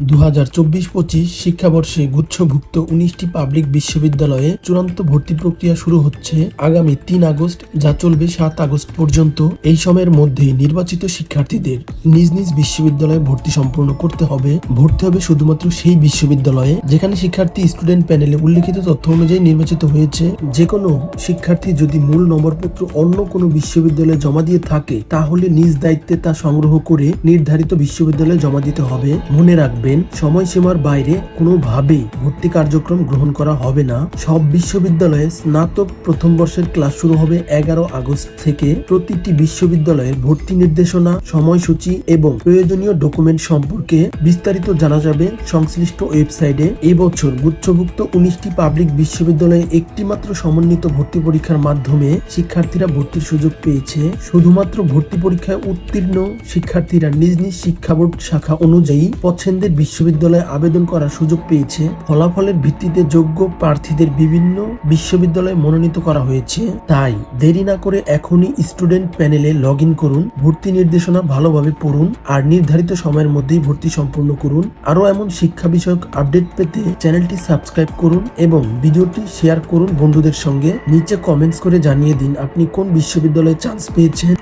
দু হাজার চব্বিশ পঁচিশ শিক্ষাবর্ষে গুচ্ছভুক্ত উনিশটি পাবলিক বিশ্ববিদ্যালয়ে চূড়ান্ত ভর্তি প্রক্রিয়া শুরু হচ্ছে আগামী তিন আগস্ট, যা চলবে সাত আগস্ট পর্যন্ত। এই সময়ের মধ্যেই নির্বাচিত শিক্ষার্থীদের নিজ নিজ বিশ্ববিদ্যালয়ে ভর্তি সম্পূর্ণ করতে হবে। ভর্তি হবে শুধুমাত্র সেই বিশ্ববিদ্যালয়ে যেখানে শিক্ষার্থী স্টুডেন্ট প্যানেলে উল্লেখিত তথ্য অনুযায়ী নির্বাচিত হয়েছে। যে কোনো শিক্ষার্থী যদি মূল নম্বরপত্র অন্য কোনো বিশ্ববিদ্যালয়ে জমা দিয়ে থাকে, তাহলে নিজ দায়িত্বে তা সংগ্রহ করে নির্ধারিত বিশ্ববিদ্যালয়ে জমা দিতে হবে। মনে রাখবেন সময়সীমার বাইরে কোনোভাবেই ভর্তি কার্যক্রম গ্রহণ করা হবে না। সব বিশ্ববিদ্যালয়ে স্নাতক প্রথম বর্ষের ক্লাস শুরু হবে এগারো আগস্ট থেকে। প্রতিটি বিশ্ববিদ্যালয়ের ভর্তি নির্দেশনা, সময়সূচি এবং প্রয়োজনীয় ডকুমেন্ট সম্পর্কে বিস্তারিত জানা যাবে সংশ্লিষ্ট ওয়েবসাইটে। এবছর গুচ্ছভুক্ত উনিশটি পাবলিক বিশ্ববিদ্যালয়ে একটিমাত্র সমন্বিত ভর্তি পরীক্ষার মাধ্যমে শিক্ষার্থীরা ভর্তির সুযোগ পেয়েছে। শুধুমাত্র ভর্তি পরীক্ষায় উত্তীর্ণ শিক্ষার্থীরা নিজ নিজ শিক্ষা বোর্ড শাখা অনুযায়ী পছন্দের বিশ্ববিদ্যালয়ে আবেদন করার সুযোগ পেয়েছে। ফলাফলের ভিত্তিতে যোগ্য প্রার্থীদের বিভিন্ন বিশ্ববিদ্যালয়ে মনোনীত করা হয়েছে। তাই দেরি না করে এখনই স্টুডেন্ট প্যানেলে লগ করুন, ভর্তি নির্দেশনা ভালোভাবে পড়ুন, আর নির্ধারিত সময়ের মধ্যেই ভর্তি সম্পূর্ণ করুন। আরও এমন শিক্ষা বিষয়ক আপডেট পেতে চ্যানেলটি সাবস্ক্রাইব করুন এবং ভিডিওটি শেয়ার করুন বন্ধুদের সঙ্গে। নিচে কমেন্টস করে জানিয়ে দিন আপনি কোন বিশ্ববিদ্যালয়ে চান্স পেয়েছেন।